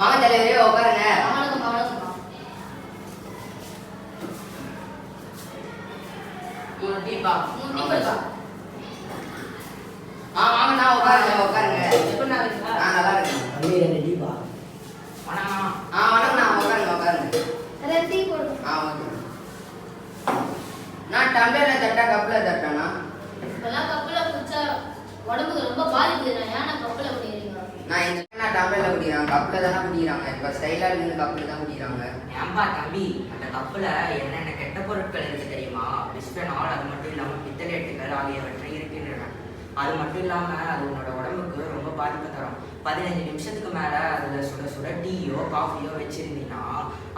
வாங்க தலைவரே உட்காருங்க நான் டம்ளர்ல தட்டா கப்பில் தட்டேண்ணா இப்பெல்லாம் கப்பல குடிச்சா உடம்புக்கு ரொம்ப பாதிக்குது நான் ஏன்னா கப்பல குடிக்கிறீங்க? நான் டம்ளர்ல குடிக்கிறாங்க கப்பில் தானே குடிக்கிறாங்க இப்போ ஸ்டைலாக இருக்குது கப்பில் தான் குடிக்கிறாங்க ஏன்பா தம்பி அந்த கப்புல என்னென்ன கெட்ட பொருட்கள் இருக்கு தெரியுமா? பிஸ்பெனால் அது மட்டும் இல்லாம பித்தலேட்டுகள் ஆகியவற்றை இருக்கின்றன அது மட்டும் இல்லாம அது உன்னோட உடம்புக்கு ரொம்ப பாதிப்பு தரும். பதினஞ்சு நிமிஷத்துக்கு மேல அதுல சுட சுட டீயோ காஃபியோ வச்சிருந்தீங்கன்னா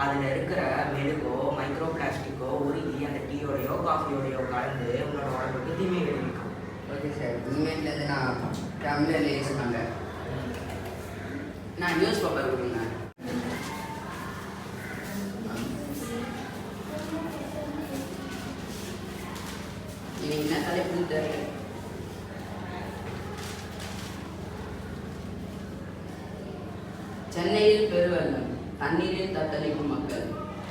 அதுல இருக்கிற மெழுகோ மைக்ரோ பிளாஸ்டிக்கோ உருகி அந்த டீயோடையோ காஃபியோடையோ கலந்து உன்னோட உடம்புக்கு தீமை விளைவிக்கும். Okay sir. இனிமேட்லேருந்து நான் டம்ளர்ல யூஸ் நான் நியூஸ் பேப்பர் கொடுங்க. இன்னைக்கு என்ன தலைப்பு தெரியல சென்னையில் பெருவெள்ளம் தண்ணீரில் தத்தளிக்கும் மக்கள்.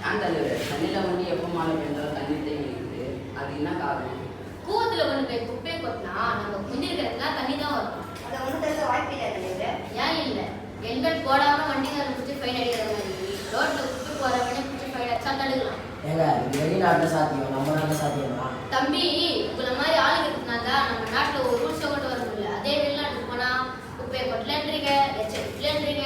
ஏன் தலைவர் சென்னையில் வந்து எப்போ மழை பெய்ந்தாலும் தண்ணீர் தேங்கி இருக்குது. அது என்ன காரணம்? கூவத்துல கொண்டு போய் குப்பையை கொட்டினா நம்ம குந்திருக்கிறதுலாம் தண்ணி தான் வரும் அதை ஒன்றும் ஏன் இல்ல ஹெல்மெட் போடாம வண்டிக்காரன் பிடிச்சி ஃபைன் அடிக்கிற மாதிரி ரோட்ல குப்பை போறவனே பிடிச்சி ஃபைன் அடிச்சா தடுக்கலாம் ஏங்க இது வெளிநாட்டில் சாத்தியம் நம்ம நாட்டில் சாத்தியமா? தம்பி உங்களை மாதிரி ஆளுங்க தான் நம்ம நாட்டுல ஒரு ரூல்ஸை கொண்டு வர முடியல. அதே வெளிநாட்டுக்கு போனா குப்பையை கொட்டலன்றீங்க எச்ச துப்பலன்றீங்க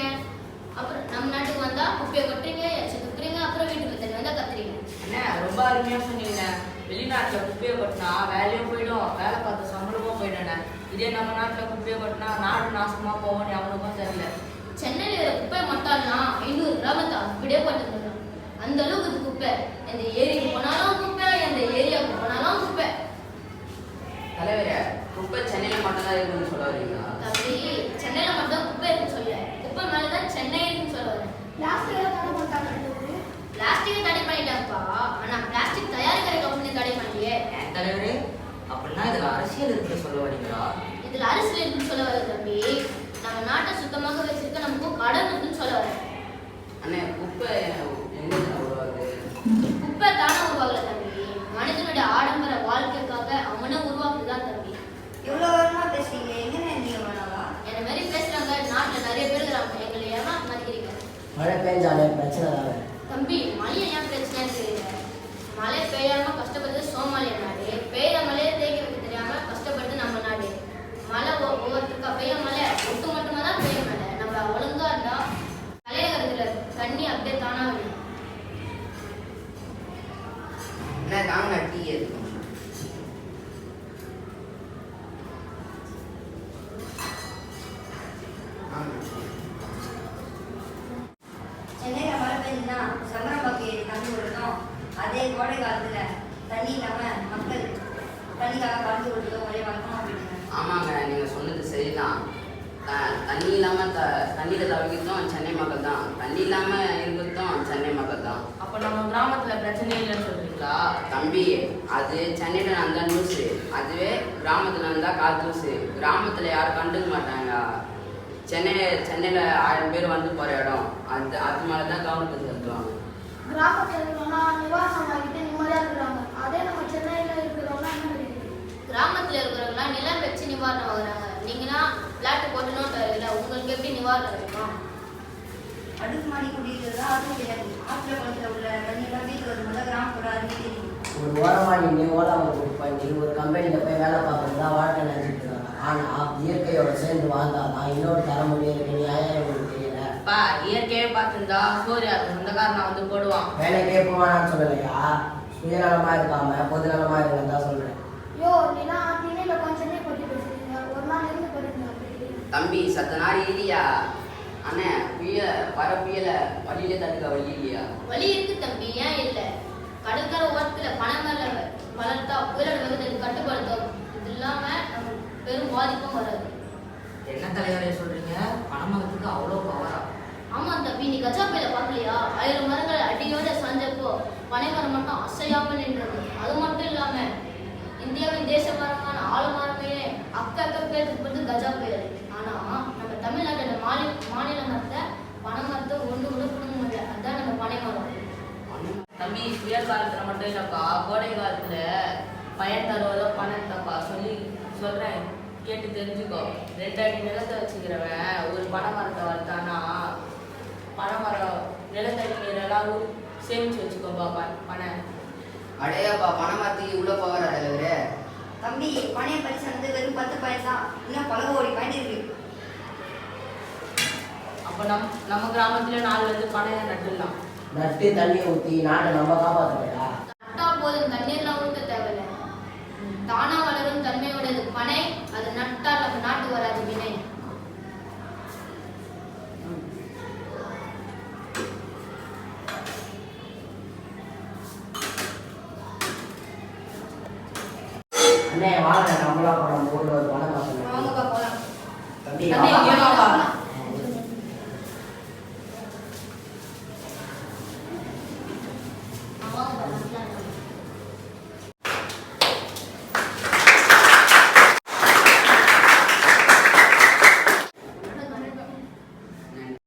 அப்புறம் நம்ம நாட்டுக்கு வந்தா குப்பையை கொட்டுறீங்க எச்ச துப்புறீங்க அப்புறம் வீட்டுக்கு தண்ணி வந்தா கத்துறீங்க. அண்ணே ரொம்ப அருமையா சொன்னீங்க. வெளிநாட்டுல குப்பையை கொட்டினா வேலையும் போயிடும். வேலை பார்த்த சம்பளமும் போயிடும். இதே நம்ம நாட்டுல குப்பையை கொட்டினா நாடு நாசமா போகும் எவனுக்கும் தெரியல. சென்னையில இருக்கிற குப்பை மட்டால்னா ஐநூறு கிராமத்தை அப்படியே போட்டு அந்த அளவுக்கு இது குப்பை. எந்த ஏரிக்கு போனாலும் குப்பை எந்த ஏரியாவுக்கு போனாலும் குப்பை. தலைவரே குப்பை சென்னையில் மட்டும்தான் இருக்குன்னு சொல்ல வரீங்களா? தம்பி சென்னையில மட்டும் குப்பை இருக்குன்னு சொல்ல. குப்பை மேலதான் சென்னை இருக்குன்னு சொல்ல வரேன். பிளாஸ்டிக்கை தடை பண்ணிட்டாப்பா ஆனா பிளாஸ்டிக் தயாரிக்கிற கம்பெனி தடை பண்ணலையே ஏன் தலைவரே அப்படின்னா இதுல அரசியல் இருக்கு சொல்ல வரீங்களா இதுல அரசியல் இருக்குன்னு சொல்ல வரேன் தம்பி நம்ம நாட்டை சுத்தமாக வச்சிருக்க நமக்கு கடன் இருக்குன்னு சொல்ல வரேன் அண்ணே குப்பை எங்கே உருவாகுது குப்பை தானே உருவாகல தம்பி மனிதனுடைய ஆடம்பர வாழ்க்கைக்காக அவனே உருவாக்குதான் தம்பி இவ்வளோ வருமா பேசுறீங்க எங்கே நீங்க வேணாவா என்ன மாதிரி பேசுறாங்க நாட்டுல நிறைய பேர் இருக்கிறாங்க எங்களை ஏமா மதிக்கிறீங்க மழை பெஞ்சாலே பிரச்சனை தானே? தம்பி மழை ஏன் பிரச்சனை தெரியல மழை பெய்யாம கஷ்டப்பட்டு சோமாலிய நாடு. பெய்யுற மழையை தேய்க்கிறதுக்கு தெரியாம கஷ்டப்படுறது நம்ம நாடு மழை ஒ- ஒவ்வொருத்தருக்கா பெய்ய மழை ஒட்டு மட்டுமா தான் பெய்ய மழை நம்ம ஒழுங்கா இருந்தா தலைநகரத்துல தண்ணி அப்படியே தானா வரும் அண்ணே தாங்க டீ இருக்கும் சென்னையில் மழை பெஞ்சுன்னா சங்கரம்பாக்கி தண்ணி விடணும் அதே கோடை காலத்துல தண்ணி இல்லாம மக்கள் தண்ணிக்காக கலந்து விடுறதும் ஒரே வழக்கமாக போயிடுங்க ஆமாங்க நீங்கள் சொன்னது சரிதான். தண்ணி இல்லாமல் த தண்ணியில் தவிக்கிறதும் சென்னை மக்கள் தான். தண்ணி இல்லாமல் இருக்கிறதும் சென்னை மக்கள் தான். அப்ப நம்ம கிராமத்துல பிரச்சனை இல்லைன்னு சொல்றீங்களா? தம்பி அது சென்னையில் நடந்தால் நியூஸு அதுவே கிராமத்தில் நடந்தால் காத்தூசு கிராமத்தில் யாரும் கண்டுக்க மாட்டாங்க. சென்னையில் சென்னையில் ஆயிரம் பேர் வந்து போகிற இடம். அது அது மேலே தான் கவனத்தை செலுத்துவாங்க. கிராமத்தில் நிவாசம் வாங்கிட்டு நிம்மதியாக இருக்கிறாங்க. அதே நம்ம சென்னையில் கிடைக்குது கிராமத்துல இருக்கிறவங்களாம் நிலம் வச்சு நிவாரணம் வாங்குறாங்க. நீங்கன்னா பிளாட் போட்டு நோட்டு வரல உங்களுக்கு எப்படி நிவாரணம் இருக்கும் அடுக்குமாடி குடியிருக்கிறது தான் அதுவும் கிடையாது. ஆற்றுல குளத்துல உள்ள தண்ணியெல்லாம் வீட்டுக்கு வரும்போது கிராமப்புற அருகே தெரியும் ஒரு ஓரமாக நின்று புக் பண்ணி ஒரு கம்பெனியில் போய் வேலை பார்க்கறது தான் வாழ்க்கை நினைச்சிட்டு இருக்காங்க. ஆனால் இயற்கையோட சேர்ந்து வாழ்ந்தாதான் இன்னொரு தலைமுறை இருக்கு. நியாயம் உங்களுக்கு தெரியல. அப்பா இயற்கையே பார்த்துருந்தா சூர்யா சொந்தக்காரன் வந்து போடுவான். வேலைக்கே போவானான்னு சொல்லலையா? சுயநலமாக இருக்காம பொதுநலமாக இருங்கன்னு தான் சொல்கிறேன் யோ நீனா திணையில் கொஞ்சம் பற்றி பேசுறீங்க ஒரு நாள் இருந்து அப்படி தம்பி சத்த நாள் இல்லையா அண்ணே புய வர புயல வழியிலே தடுக்க வழி இல்லையா? வழி இருக்கு தம்பி ஏன் இல்ல? கடற்கரை ஓரத்துல பணமல்ல வளர்த்தா புயலோட வேகத்தை கட்டுப்படுத்தும். இது இல்லாம நம்ம பெரும் பாதிப்பும் வராது. என்ன தலைவரே சொல்றீங்க? பணமகத்துக்கு அவ்வளோ பவரா ஆமா தம்பி நீ கஜா புயல பாக்கலையா ஆயிரம் மரங்கள் அடியோட சாஞ்சப்போ பனை மரம் மட்டும் அசையாம நின்றது. அது மட்டும் இல்லாம மாநில மரத்தை பனை மரத்தை ஒன்று கூட முடியல. அதுதான் நம்ம பனை தம்பி புயல் காலத்தில் மட்டும் இல்லைப்பா கோடை காலத்தில் பயன் தருவதோ பணம் தப்பா சொல்லி சொல்கிறேன் கேட்டு தெரிஞ்சுக்கோ. ரெண்டு அடி நிலத்தை வச்சுக்கிறவன் ஒரு பனை மரத்தை வளர்த்தானா பனை நிலத்தடி நீரெல்லாம் சேமிச்சு வச்சுக்கோப்பா பனை. அடையாப்பா பனை மரத்துக்கு இவ்வளோ பவர் தலைவரே தம்பி பனையை பரிசு வெறும் பத்து பயசா தான். இன்னும் பல கோடி பாயிண்ட் இருக்கு. அப்போ நம் நம்ம கிராமத்துல நாலு வந்து பனையை நட்டுடலாம் நட்டு தண்ணி ஊற்றி நாட்டை நம்ம காப்பாற்றலையா நட்டா போதும் தண்ணீர்லாம் ஊற்ற தேவையில்ல. தானா வளரும் தன்மையோடது பனை அது நட்டால் நம்ம நாட்டு வராது வினை. அண்ணே வாங்க நம்மளா படம் வாங்கப்பா போலாம். தம்பி.